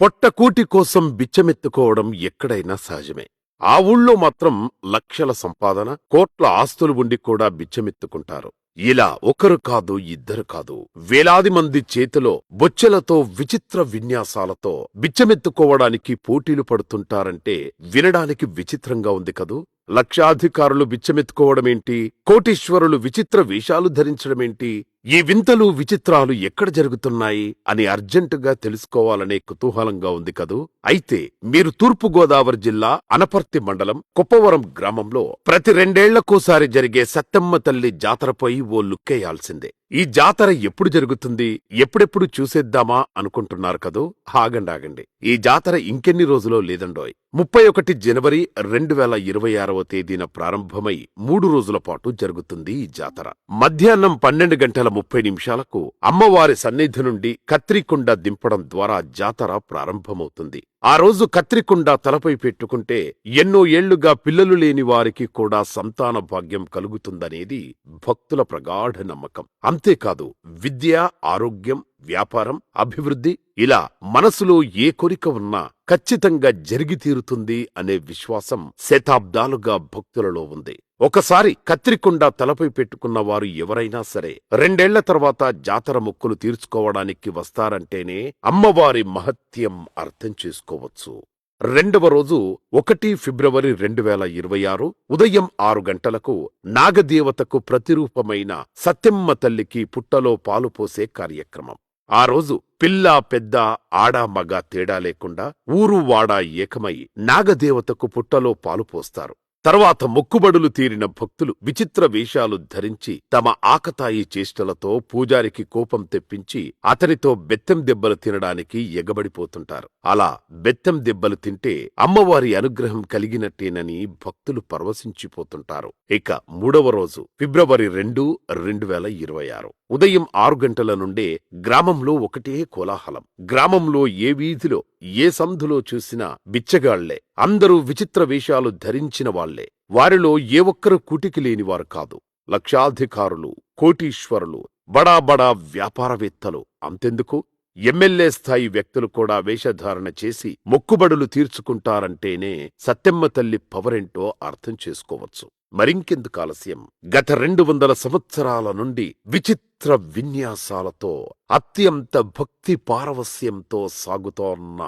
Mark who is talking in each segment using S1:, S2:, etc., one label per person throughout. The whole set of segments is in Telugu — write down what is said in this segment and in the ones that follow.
S1: పొట్టకూటి కోసం బిచ్చమెత్తుకోవడం ఎక్కడైనా సహజమే. ఆ ఊళ్ళో మాత్రం లక్షల సంపాదన కోట్ల ఆస్తులు ఉండి కూడా బిచ్చమెత్తుకుంటారు. ఇలా ఒకరు కాదు ఇద్దరు కాదు వేలాది మంది చేతిలో బొచ్చెలతో విచిత్ర విన్యాసాలతో బిచ్చమెత్తుకోవడానికి పోటీలు పడుతుంటారంటే వినడానికి విచిత్రంగా ఉంది కదూ? లక్షాధికారులు బిచ్చమెత్తుకోవడమేంటి? కోటీశ్వరులు విచిత్ర వేషాలు ధరించడమేంటి? ఈ వింతలు విచిత్రాలు ఎక్కడ జరుగుతున్నాయి అని అర్జెంటుగా తెలుసుకోవాలనే కుతూహలంగా ఉంది కదూ? అయితే మీరు తూర్పుగోదావరి జిల్లా అనపర్తి మండలం కుప్పవరం గ్రామంలో ప్రతి రెండేళ్ళకోసారి జరిగే సత్తమ్మ తల్లి జాతరపై ఓ లుక్కేయాల్సిందే. ఈ జాతర ఎప్పుడు జరుగుతుంది? ఎప్పుడెప్పుడు చూసేద్దామా అనుకుంటున్నారు కదూ? ఆగండాగండి ఆగండి. ఈ జాతర ఇంకెన్ని రోజులో లేదండోయ్. ముప్పై ఒకటి జనవరి రెండు వేల ఇరవై ఆరవ తేదీన ప్రారంభమై మూడు రోజుల పాటు జరుగుతుంది ఈ జాతర. మధ్యాహ్నం పన్నెండు గంటల ముప్పై నిమిషాలకు అమ్మవారి సన్నిధి నుండి కత్రికొండ దింపడం ద్వారా జాతర ప్రారంభమవుతుంది. ఆ రోజు కత్రికుండ తలపై పెట్టుకుంటే ఎన్నో ఏళ్ళుగా పిల్లలు లేని వారికి కూడా సంతాన భాగ్యం కలుగుతుందనేది భక్తుల ప్రగాఢ నమ్మకం. అంతేకాదు విద్య ఆరోగ్యం వ్యాపారం అభివృద్ధి ఇలా మనసులో ఏ కోరిక ఉన్నా ఖచ్చితంగా జరిగి తీరుతుంది అనే విశ్వాసం శతాబ్దాలుగా భక్తులలో ఉంది. ఒకసారి కత్రికుండ తలపై పెట్టుకున్న వారు ఎవరైనా సరే రెండేళ్ళ తర్వాత జాతర మొక్కులు తీర్చుకోవడానికి వస్తారంటేనే అమ్మవారి మహత్యం అర్థం చేసుకోవచ్చు. రెండవ రోజు ఒకటి ఫిబ్రవరి రెండు వేల ఇరవై ఆరు ఉదయం ఆరు గంటలకు నాగదేవతకు ప్రతిరూపమైన సత్యమ్మ తల్లికి పుట్టలో పాలు పోసే కార్యక్రమం. ఆ రోజు పిల్ల పెద్ద ఆడా మగ తేడా లేకుండా ఊరు వాడా ఏకమై నాగదేవతకు పుట్టలో పాలు పోస్తారు. తర్వాత మొక్కుబడులు తీరిన భక్తులు విచిత్ర వేషాలు ధరించి తమ ఆకతాయి చేష్టలతో పూజారికి కోపం తెప్పించి అతనితో బెత్తం దెబ్బలు తినడానికి ఎగబడిపోతుంటారు. అలా బెత్తం దెబ్బలు తింటే అమ్మవారి అనుగ్రహం కలిగినట్టేనని భక్తులు పరవశించిపోతుంటారు. ఇక మూడవ రోజు ఫిబ్రవరి రెండు రెండు వేల ఇరవై ఆరు. ఉదయం ఆరు గంటల నుండే గ్రామంలో ఒకటే కోలాహలం. గ్రామంలో ఏ వీధిలో ఏ సంధులో చూసినా బిచ్చగాళ్ళే. అందరూ విచిత్ర వేషాలు ధరించిన వాళ్ళే. వారిలో ఏ ఒక్కరు కూటికి లేనివారు కాదు. లక్షాధికారులు కోటీశ్వరులు బడా బడా వ్యాపారవేత్తలు. అంతెందుకు? ఎమ్మెల్యే స్థాయి వ్యక్తులు కూడా వేషధారణ చేసి మొక్కుబడులు తీర్చుకుంటారంటేనే సత్యమ్మ తల్లి పవరెంటో అర్థం చేసుకోవచ్చు. మరింకెందుకు ఆలస్యం? గత రెండు వందల సంవత్సరాల నుండి విచిత్ర విన్యాసాలతో అత్యంత భక్తి పారవస్యంతో సాగుతోన్న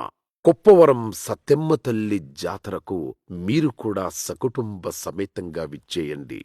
S1: కొప్పవరం సత్యమ్మ తల్లి జాతరకు మీరు కూడా సకుటుంబ సమేతంగా విచ్చేయండి.